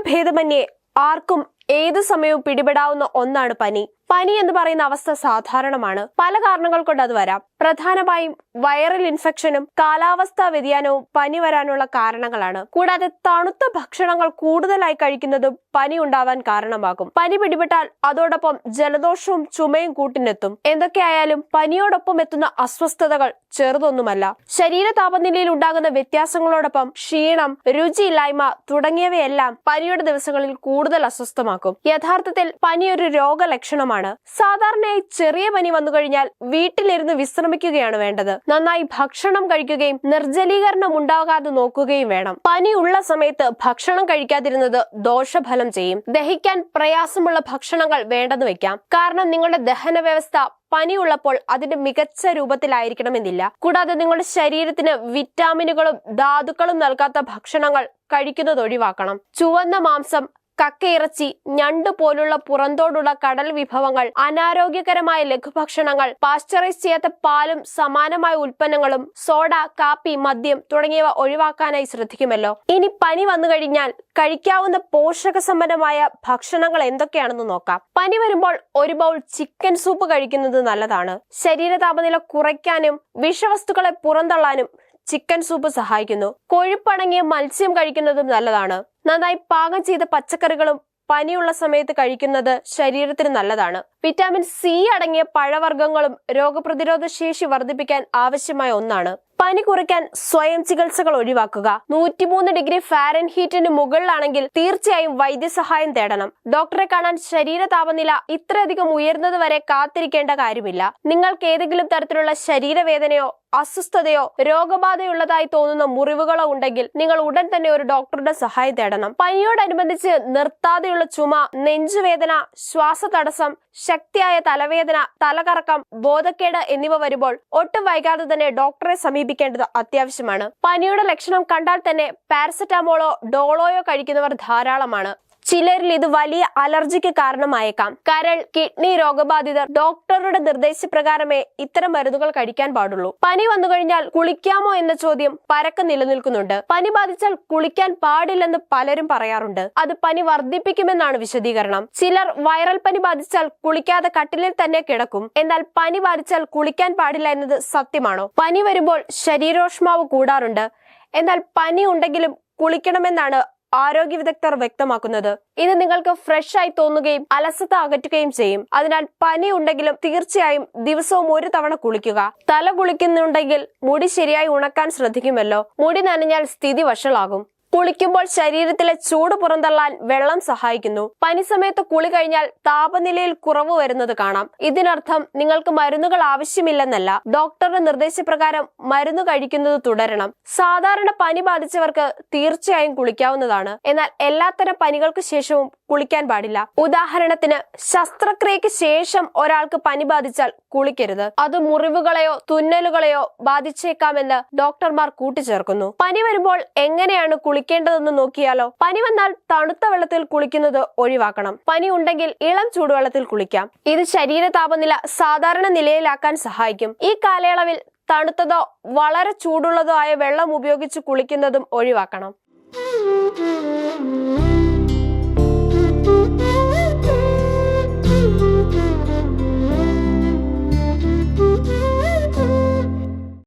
പ്രായഭേദമന്യേ ആർക്കും ഏതു സമയവും പിടിപെടാവുന്ന ഒന്നാണ് പനി. പനി എന്ന് പറയുന്ന അവസ്ഥ സാധാരണമാണ്. പല കാരണങ്ങൾ കൊണ്ട് അത് വരാം. പ്രധാനമായും വൈറൽ ഇൻഫെക്ഷനും കാലാവസ്ഥാ വ്യതിയാനവും പനി വരാനുള്ള കാരണങ്ങളാണ്. കൂടാതെ തണുത്ത ഭക്ഷണങ്ങൾ കൂടുതലായി കഴിക്കുന്നതും പനി ഉണ്ടാവാൻ കാരണമാകും. പനി പിടിപെട്ടാൽ അതോടൊപ്പം ജലദോഷവും ചുമയും കൂട്ടിനെത്തും. എന്തൊക്കെയായാലും പനിയോടൊപ്പം എത്തുന്ന അസ്വസ്ഥതകൾ ചെറുതൊന്നുമല്ല. ശരീര താപനിലയിൽ ഉണ്ടാകുന്ന വ്യത്യാസങ്ങളോടൊപ്പം ക്ഷീണം രുചിയില്ലായ്മ തുടങ്ങിയവയെല്ലാം പനിയുടെ ദിവസങ്ങളിൽ കൂടുതൽ അസ്വസ്ഥമാക്കും. യഥാർത്ഥത്തിൽ പനി ഒരു രോഗലക്ഷണമാണ്. സാധാരണയായി ചെറിയ പനി വന്നു കഴിഞ്ഞാൽ വീട്ടിലിരുന്ന് വിശ്രമിക്കുകയാണ് വേണ്ടത്. നന്നായി ഭക്ഷണം കഴിക്കുകയും നിർജലീകരണം ഉണ്ടാകാതെ നോക്കുകയും വേണം. പനി ഉള്ള സമയത്ത് ഭക്ഷണം കഴിക്കാതിരുന്നത് ദോഷഫലം ചെയ്യും. ദഹിക്കാൻ പ്രയാസമുള്ള ഭക്ഷണങ്ങൾ വേണ്ടെന്ന് വെക്കാം. കാരണം നിങ്ങളുടെ ദഹന വ്യവസ്ഥ പനിയുള്ളപ്പോൾ അതിന്റെ മികച്ച രൂപത്തിലായിരിക്കണമെന്നില്ല. കൂടാതെ നിങ്ങളുടെ ശരീരത്തിന് വിറ്റാമിനുകളും ധാതുക്കളും നൽകാത്ത ഭക്ഷണങ്ങൾ കഴിക്കുന്നത് ഒഴിവാക്കണം. ചുവന്ന മാംസം കക്കയിറച്ചി ഞണ്ട് പോലുള്ള പുറന്തോടുള്ള കടൽ വിഭവങ്ങൾ അനാരോഗ്യകരമായ ലഘുഭക്ഷണങ്ങൾ പാസ്ചറൈസ് ചെയ്യാത്ത പാലും സമാനമായ ഉൽപ്പന്നങ്ങളും സോഡ കാപ്പി മദ്യം തുടങ്ങിയവ ഒഴിവാക്കാനായി ശ്രദ്ധിക്കുമല്ലോ. ഇനി പനി വന്നു കഴിഞ്ഞാൽ കഴിക്കാവുന്ന പോഷക സമ്പന്നമായ ഭക്ഷണങ്ങൾ എന്തൊക്കെയാണെന്ന് നോക്കാം. പനി വരുമ്പോൾ ഒരു ബൗൾ ചിക്കൻ സൂപ്പ് കഴിക്കുന്നത് നല്ലതാണ്. ശരീര താപനില കുറയ്ക്കാനും വിഷവസ്തുക്കളെ പുറന്തള്ളാനും ചിക്കൻ സൂപ്പ് സഹായിക്കുന്നു. കൊഴുപ്പടങ്ങിയ മത്സ്യം കഴിക്കുന്നതും നല്ലതാണ്. നന്നായി പാകം ചെയ്ത പച്ചക്കറികളും പനിയുള്ള സമയത്ത് കഴിക്കുന്നത് ശരീരത്തിന് നല്ലതാണ്. വിറ്റാമിൻ സി അടങ്ങിയ പഴവർഗങ്ങളും രോഗപ്രതിരോധ ശേഷി വർദ്ധിപ്പിക്കാൻ ആവശ്യമായ ഒന്നാണ്. പനി കുറയ്ക്കാൻ സ്വയം ചികിത്സകൾ ഒഴിവാക്കുക. നൂറ്റിമൂന്ന് ഡിഗ്രി ഫാരൻ ഹീറ്റിന് മുകളിലാണെങ്കിൽ തീർച്ചയായും വൈദ്യസഹായം തേടണം. ഡോക്ടറെ കാണാൻ ശരീര താപനില ഇത്രയധികം ഉയർന്നത് വരെ കാത്തിരിക്കേണ്ട കാര്യമില്ല. നിങ്ങൾക്ക് ഏതെങ്കിലും തരത്തിലുള്ള ശരീരവേദനയോ അസ്വസ്ഥതയോ രോഗബാധയുള്ളതായി തോന്നുന്ന മുറിവുകളോ ഉണ്ടെങ്കിൽ നിങ്ങൾ ഉടൻ തന്നെ ഒരു ഡോക്ടറുടെ സഹായം തേടണം. പനിയോടനുബന്ധിച്ച് നിർത്താതെയുള്ള ചുമ നെഞ്ചുവേദന ശ്വാസതടസ്സം ശക്തിയായ തലവേദന തലകറക്കം ബോധക്കേട് എന്നിവ വരുമ്പോൾ ഒട്ടും വൈകാതെ തന്നെ ഡോക്ടറെ സമീപിക്കേണ്ടത് അത്യാവശ്യമാണ്. പനിയുടെ ലക്ഷണം കണ്ടാൽ തന്നെ പാരസെറ്റാമോളോ ഡോളോയോ കഴിക്കുന്നവർ ധാരാളമാണ്. ചിലരിൽ ഇത് വലിയ അലർജിക്ക് കാരണമായേക്കാം. കരൾ കിഡ്നി രോഗബാധിതർ ഡോക്ടറുടെ നിർദ്ദേശപ്രകാരമേ ഇത്തരം മരുന്നുകൾ കഴിക്കാൻ പാടുള്ളൂ. പനി വന്നു കഴിഞ്ഞാൽ കുളിക്കാമോ എന്ന ചോദ്യം പരക്കെ നിലനിൽക്കുന്നുണ്ട്. പനി ബാധിച്ചാൽ കുളിക്കാൻ പാടില്ലെന്ന് പലരും പറയാറുണ്ട്. അത് പനി വർദ്ധിപ്പിക്കുമെന്നാണ് വിശദീകരണം. ചിലർ വൈറൽ പനി ബാധിച്ചാൽ കുളിക്കാതെ കട്ടിലിൽ തന്നെ കിടക്കും. എന്നാൽ പനി ബാധിച്ചാൽ കുളിക്കാൻ പാടില്ല എന്നത് സത്യമാണോ? പനി വരുമ്പോൾ ശരീരോഷ്മാവ് കൂടാറുണ്ട്. എന്നാൽ പനി ഉണ്ടെങ്കിലും കുളിക്കണമെന്നാണ് ആരോഗ്യ വിദഗ്ധർ വ്യക്തമാക്കുന്നത്. ഇത് നിങ്ങൾക്ക് ഫ്രഷ് ആയി തോന്നുകയും അലസത അകറ്റുകയും ചെയ്യും. അതിനാൽ പനി ഉണ്ടെങ്കിലും തീർച്ചയായും ദിവസവും ഒരു തവണ കുളിക്കുക. തല കുളിക്കുന്നുണ്ടെങ്കിൽ മുടി ശരിയായി ഉണക്കാൻ ശ്രദ്ധിക്കുമല്ലോ. മുടി നനഞ്ഞാൽ സ്ഥിതി വഷളാകും. കുളിക്കുമ്പോൾ ശരീരത്തിലെ ചൂട് പുറന്തള്ളാൻ വെള്ളം സഹായിക്കുന്നു. പനി സമയത്ത് കുളി കഴിഞ്ഞാൽ താപനിലയിൽ കുറവ് വരുന്നത് കാണാം. ഇതിനർത്ഥം നിങ്ങൾക്ക് മരുന്നുകൾ ആവശ്യമില്ലെന്നല്ല. ഡോക്ടറുടെ നിർദ്ദേശപ്രകാരം മരുന്ന് കഴിക്കുന്നത് തുടരണം. സാധാരണ പനി ബാധിച്ചവർക്ക് തീർച്ചയായും കുളിക്കാവുന്നതാണ്. എന്നാൽ എല്ലാത്തരം പനികൾക്ക് ശേഷവും കുളിക്കാൻ പാടില്ല. ഉദാഹരണത്തിന് ശസ്ത്രക്രിയയ്ക്ക് ശേഷം ഒരാൾക്ക് പനി ബാധിച്ചാൽ കുളിക്കരുത്. അത് മുറിവുകളെയോ തുന്നലുകളെയോ ബാധിച്ചേക്കാമെന്ന് ഡോക്ടർമാർ കൂട്ടിച്ചേർക്കുന്നു. പനി വരുമ്പോൾ എങ്ങനെയാണ് കുളിക്കേണ്ടതെന്ന് നോക്കിയാലോ? പനി വന്നാൽ തണുത്ത വെള്ളത്തിൽ കുളിക്കുന്നത് ഒഴിവാക്കണം. പനി ഉണ്ടെങ്കിൽ ഇളം ചൂടുവെള്ളത്തിൽ കുളിക്കാം. ഇത് ശരീര താപനില സാധാരണ നിലയിലാക്കാൻ സഹായിക്കും. ഈ കാലയളവിൽ തണുത്തതോ വളരെ ചൂടുള്ളതോ ആയ വെള്ളം ഉപയോഗിച്ച് കുളിക്കുന്നതും ഒഴിവാക്കണം.